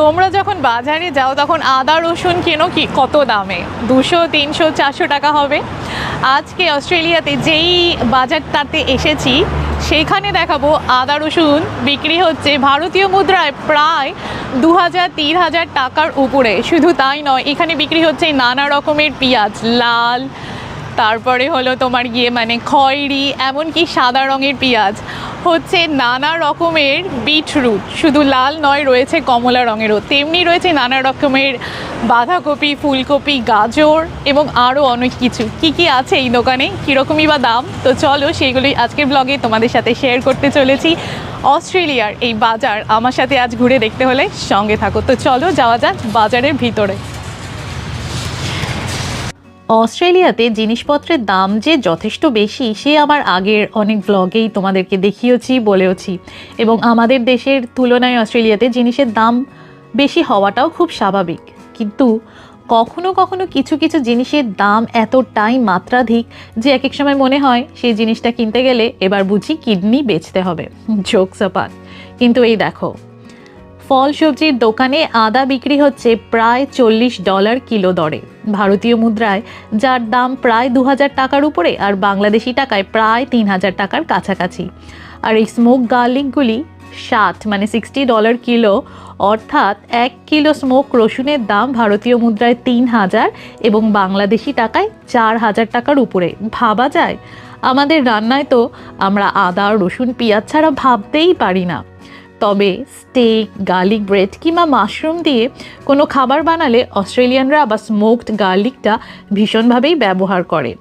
তোমরা যখন বাজারে যাও, তখন আদা, রসুন কেনো কি, কত দামে? দুশো, তিনশো, চারশো টাকা হবে। আজকে অস্ট্রেলিয়াতে যেই বাজারটাতে এসেছি, সেখানে দেখাবো আদা, রসুন বিক্রি হচ্ছে ভারতীয় মুদ্রায় প্রায় দু হাজার তিন হাজার টাকার উপরে। শুধু তাই নয়, এখানে বিক্রি হচ্ছে নানা রকমের পেঁয়াজ, লাল তারপরে হলো তোমার গিয়ে মানে খয়েরি, এমনকি সাদা রঙের পেঁয়াজ। হচ্ছে নানা রকমের বিটরুট। শুধু লাল নয়, রয়েছে কমলা রঙেরও। তেমনি রয়েছে নানা রকমের বাঁধাকপি, ফুলকপি, গাজর এবং আরও অনেক কিছু। কি কি আছে এই দোকানে? কীরকমই বা দাম? তো চলো সেগুলোই আজকের ব্লগে তোমাদের সাথে শেয়ার করতে চলেছি। অস্ট্রেলিয়ার এই বাজার আমার সাথে আজ ঘুরে দেখতে হলে সঙ্গে থাকো। তো চলো যাওয়া যাক বাজারের ভিতরে। অস্ট্রেলিয়াতে জিনিসপত্রের দাম যে যথেষ্ট বেশি, সে আমার আগের অনেক ব্লগেই তোমাদেরকে দেখিয়েছি, বলেওছি। এবং আমাদের দেশের তুলনায় অস্ট্রেলিয়াতে জিনিসের দাম বেশি হওয়াটাও খুব স্বাভাবিক। কিন্তু কখনো কখনো কিছু কিছু জিনিসের দাম এতটাই মাত্রাধিক যে এক এক সময় মনে হয় সেই জিনিসটা কিনতে গেলে এবার বুঝি কিডনি বেচতে হবে। জোকস কিন্তু এই দেখো ফল সবজির দোকানে আদা বিক্রি হচ্ছে প্রায় চল্লিশ ডলার কিলো দরে। ভারতীয় মুদ্রায়, যার দাম প্রায় দু হাজার টাকার উপরে আর বাংলাদেশি টাকায় প্রায় তিন হাজার টাকার কাছাকাছি। আর এই স্মোক গার্লিকগুলি ষাট মানে সিক্সটি ডলার কিলো, অর্থাৎ এক কিলো স্মোক রসুনের দাম ভারতীয় মুদ্রায় তিন হাজার এবং বাংলাদেশি টাকায় চার হাজার টাকার উপরে। ভাবা যায়? আমাদের রান্নায় তো আমরা আদা, রসুন, পেঁয়াজ ছাড়া ভাবতেই পারি না। তবে স্টেক গার্লিক ব্রেড কিংবা মাশরুম দিয়ে কোনো খাবার বানালে অস্ট্রেলিয়ানরা আবার স্মোকড গার্লিকটা ভীষণভাবেই ব্যবহার করে।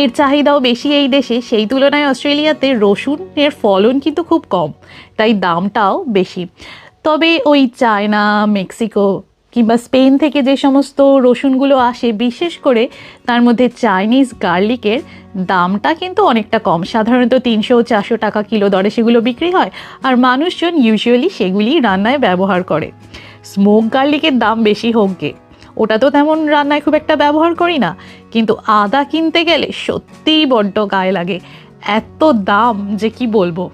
এর চাহিদাও বেশি এই দেশে, সেই তুলনায় অস্ট্রেলিয়াতে রসুনের ফলন কিন্তু খুব কম, তাই দামটাও বেশি। তবে ওই চায়না, মেক্সিকো কিংবা স্পেন থেকে যে সমস্ত রসুনগুলো আসে, বিশেষ করে তার মধ্যে চাইনিজ গার্লিকের দামটা কিন্তু অনেকটা কম। সাধারণত তিনশো চারশো টাকা কিলো দরে সেগুলো বিক্রি হয় আর মানুষজন ইউজুয়ালি সেগুলি রান্নায় ব্যবহার করে। স্মোক গার্লিকের দাম বেশি হোক গে। ওটা তো তেমন রান্নায় খুব একটা ব্যবহার করি না। কিন্তু আদা কিনতে গেলে সত্যিই বড্ড গায়ে লাগে। এত দাম যে কি বলব?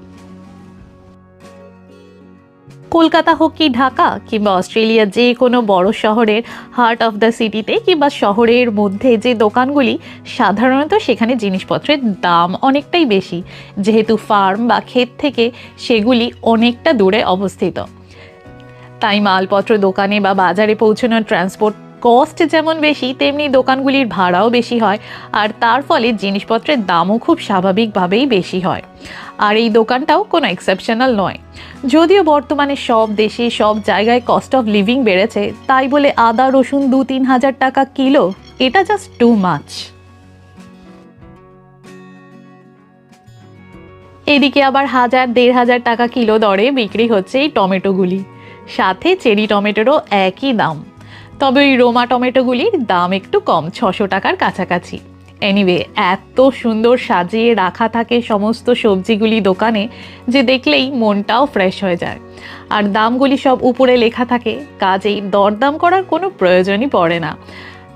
কলকাতা হোক কি ঢাকা কিংবা অস্ট্রেলিয়ার যে কোনো বড় শহরের হার্ট অফ দ্য সিটিতে কিংবা শহরের মধ্যে যে দোকানগুলি, সাধারণত সেখানে জিনিসপত্রের দাম অনেকটাই বেশি। যেহেতু ফার্ম বা ক্ষেত থেকে সেগুলি অনেকটা দূরে অবস্থিত। তাই মালপত্র দোকানে বা বাজারে পৌঁছানোর ট্রান্সপোর্ট কস্ট যেমন বেশি, তেমনি দোকানগুলির ভাড়াও বেশি হয়, আর তার ফলে জিনিসপত্রের দামও খুব স্বাভাবিকভাবেই বেশি হয়। আর এই দোকানটাও কোনো এক্সেপশনাল নয়। যদিও বর্তমানে সব দেশে সব জায়গায় কস্ট অফ লিভিং বেড়েছে, তাই বলে আদা, রসুন দু তিন হাজার টাকা কিলো, এটা জাস্ট টু মাচ এদিকে আবার হাজার, দেড় হাজার টাকা কিলো দরে বিক্রি হচ্ছে এই টমেটোগুলি। সাথে চেরি টমেটোরও একই দাম। তবে ওই রোমা টমেটোগুলির দাম একটু কম, ছশো টাকার কাছাকাছি। এনিওয়ে এত সুন্দর সাজিয়ে রাখা থাকে সমস্ত সবজিগুলি দোকানে যে দেখলেই মনটাও ফ্রেশ হয়ে যায়। আর দামগুলি সব উপরে লেখা থাকে, কাজেই দরদাম করার কোনো প্রয়োজনই পড়ে না।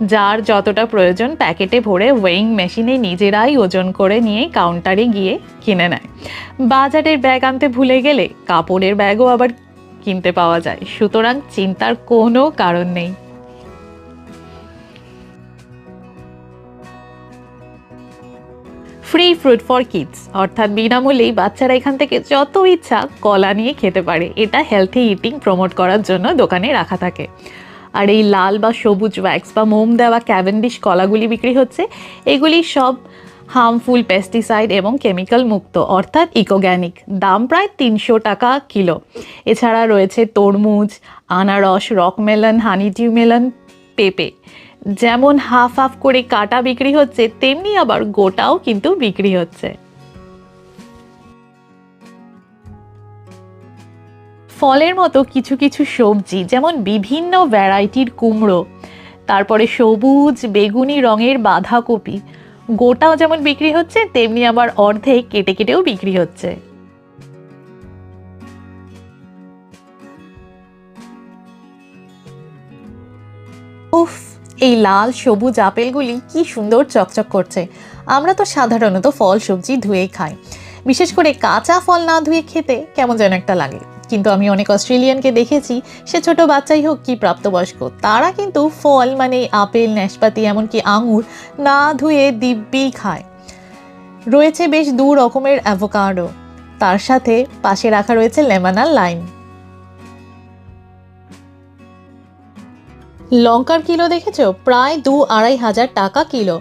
যার যতটা প্রয়োজন প্যাকেটে ভরে ওয়েইং মেশিনে নিজেরাই ওজন করে নিয়ে কাউন্টারে গিয়ে কিনে নেয়। বাজারের ব্যাগ আনতে ভুলে গেলে কাপড়ের ব্যাগও আবার কিনতে পাওয়া যায়। সুতরাং চিন্তার কোনো কারণ নেই। ফ্রি ফ্রুট ফর কিডস অর্থাৎ বিনামূল্যেই বাচ্চারা এখান থেকে যত ইচ্ছা কলা নিয়ে খেতে পারে। এটা হেলথি ইটিং প্রমোট করার জন্য দোকানে রাখা থাকে। আর এই লাল বা সবুজ ওয়্যাক্স বা মোম দেওয়া ক্যাভেন্ডিশ কলাগুলি বিক্রি হচ্ছে। এগুলি সব হার্মফুল পেস্টিসাইড এবং কেমিক্যাল মুক্ত, অর্থাৎ ইকোগ্যানিক দাম প্রায় তিনশো টাকা কিলো। এছাড়া রয়েছে তরমুজ, আনারস রকমেলন হানিটিউ মেলন পেঁপে। যেমন হাফ হাফ করে কাটা বিক্রি হচ্ছে, তেমনি আবার গোটাও কিন্তু বিক্রি হচ্ছে। ফলের মতো কিছু কিছু সবজি, যেমন বিভিন্ন ভ্যারাইটির কুমড়ো, তারপরে সবুজ, বেগুনি রঙের বাঁধাকপি, গোটাও যেমন বিক্রি হচ্ছে, তেমনি আবার অর্ধেক কেটে কেটেও বিক্রি হচ্ছে। উফ এই লাল, সবুজ আপেলগুলি কি সুন্দর চকচক করছে। আমরা তো সাধারণত ফল, সবজি ধুয়েই খাই। বিশেষ করে কাঁচা ফল না ধুয়ে খেতে কেমন যেন একটা লাগে। কিন্তু আমি অনেক অস্ট্রেলিয়ানকে দেখেছি, সে ছোট বাচ্চাই হোক কি প্রাপ্তবয়স্ক, তারা কিন্তু ফল মানে আপেল, নাশপাতি, এমনকি আঙুর না ধুয়ে দিব্যি খায়। রয়েছে বেশ দু রকমের অ্যাভোকাডো। তার সাথে পাশে রাখা রয়েছে লেমন লাইম। লঙ্কার কিলো দেখেছ? প্রায় দু আড়াই হাজার টাকা কিলো।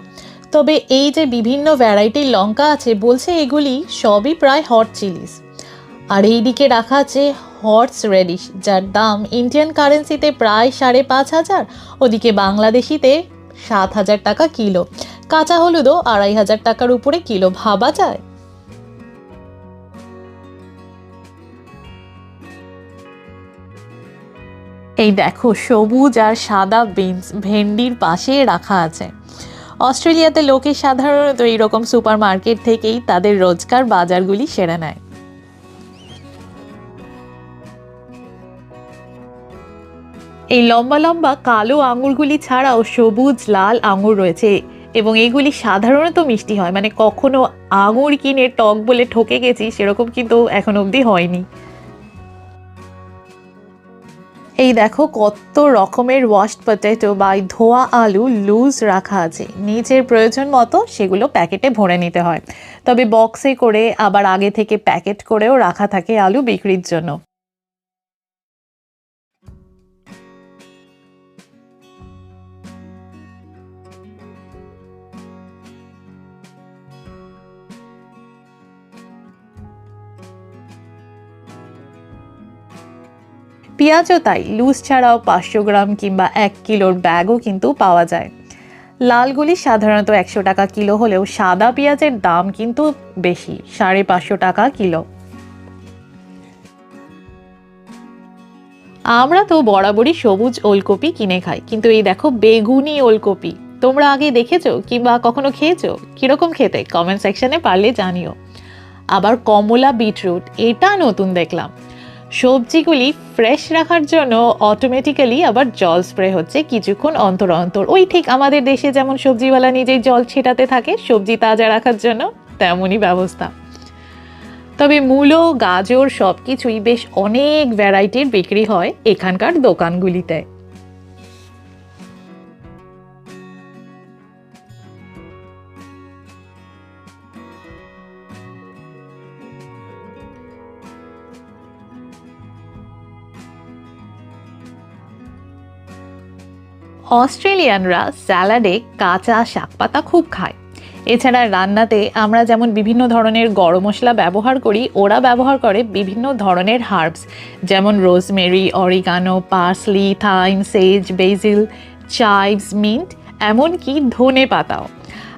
তবে এই যে বিভিন্ন ভ্যারাইটির লঙ্কা আছে, বলছে এগুলি সবই প্রায় হট চিলিস আর এই দিকে রাখা আছে হর্স রেডিশ যার দাম ইন্ডিয়ান কারেন্সিতে প্রায় সাড়ে পাঁচ হাজার, ওদিকে বাংলাদেশিতে সাত হাজার টাকা কিলো। কাঁচা হলুদও আড়াই হাজার টাকার উপরে কিলো ভাবা যায়। এই দেখো, সবুজ আর সাদা বিনস, ভেন্ডির পাশে রাখা আছে। অস্ট্রেলিয়াতে লোকে সাধারণত এইরকম সুপার মার্কেট থেকেই তাদের রোজকার বাজারগুলি সেরে নেয়। এই লম্বা লম্বা কালো আঙুরগুলি ছাড়াও সবুজ, লাল আঙুর রয়েছে এবং এইগুলি সাধারণত মিষ্টি হয়। মানে কখনো আঙুর কিনে টক বলে ঠকে গেছি, সেরকম কিন্তু এখন অবধি হয়নি। এই দেখো কত রকমের ওয়াশড পটেটো বা ধোয়া আলু লুজ রাখা আছে। নিজের প্রয়োজন মতো সেগুলো প্যাকেটে ভরে নিতে হয়। তবে বক্সে করে আবার আগে থেকে প্যাকেট করেও রাখা থাকে আলু বিক্রির জন্য। পেঁয়াজও তাই লুজ ছাড়াও পাঁচশো গ্রাম কিংবা এক কিলোর ব্যাগও কিন্তু পাওয়া যায়। লালগুলি সাধারণত একশো টাকা কিলো হলেও সাদা পেঁয়াজের দাম কিন্তু বেশি, সাড়ে পাঁচশো টাকা কিলো। আমরা তো বরাবরই সবুজ ওলকপি কিনে খাই, কিন্তু এই দেখো বেগুনি ওলকপি। তোমরা আগে দেখেছ কিংবা কখনো খেয়েছো? কীরকম খেতে? কমেন্ট সেকশনে পারলে জানিও। আবার কমলা বিটরুট, এটা নতুন দেখলাম। সবজিগুলি ফ্রেশ রাখার জন্য অটোমেটিক্যালি আবার জল স্প্রে হচ্ছে কিছুক্ষণ অন্তর অন্তর। ওই ঠিক আমাদের দেশে যেমন সবজিওয়ালা নিজেই জল ছেটাতে থাকে, সবজি তাজা রাখার জন্য তেমনই ব্যবস্থা। তবে মূলো গাজর সব কিছুই বেশ অনেক ভ্যারাইটির বিক্রি হয় এখানকার দোকানগুলিতে। অস্ট্রেলিয়ানরা স্যালাডে কাঁচা শাকপাতা খুব খায়। এছাড়া রান্নাতে আমরা যেমন বিভিন্ন ধরনের গরম মশলা ব্যবহার করি, ওরা ব্যবহার করে বিভিন্ন ধরনের হার্বস, যেমন rosemary, oregano, parsley, thyme, sage, basil, chives, mint, এমনকি ধনে পাতাও।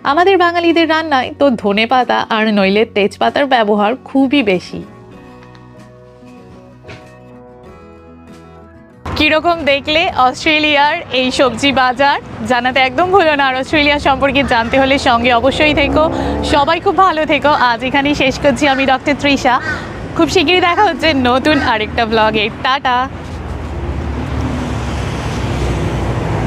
আমাদের বাঙালিদের রান্নায় তো ধনে পাতা আর নইলে তেজপাতার ব্যবহার খুবই বেশি। কীরকম দেখলে অস্ট্রেলিয়ার এই সবজি বাজার জানাতে একদম ভুলো না। আর অস্ট্রেলিয়া সম্পর্কে জানতে হলে সঙ্গে অবশ্যই থেকো। সবাই খুব ভালো থেকো। আজ এখানেই শেষ করছি আমি ডক্টর তৃষা খুব শিগগিরই দেখা হচ্ছে নতুন আরেকটা ব্লগে টাটা।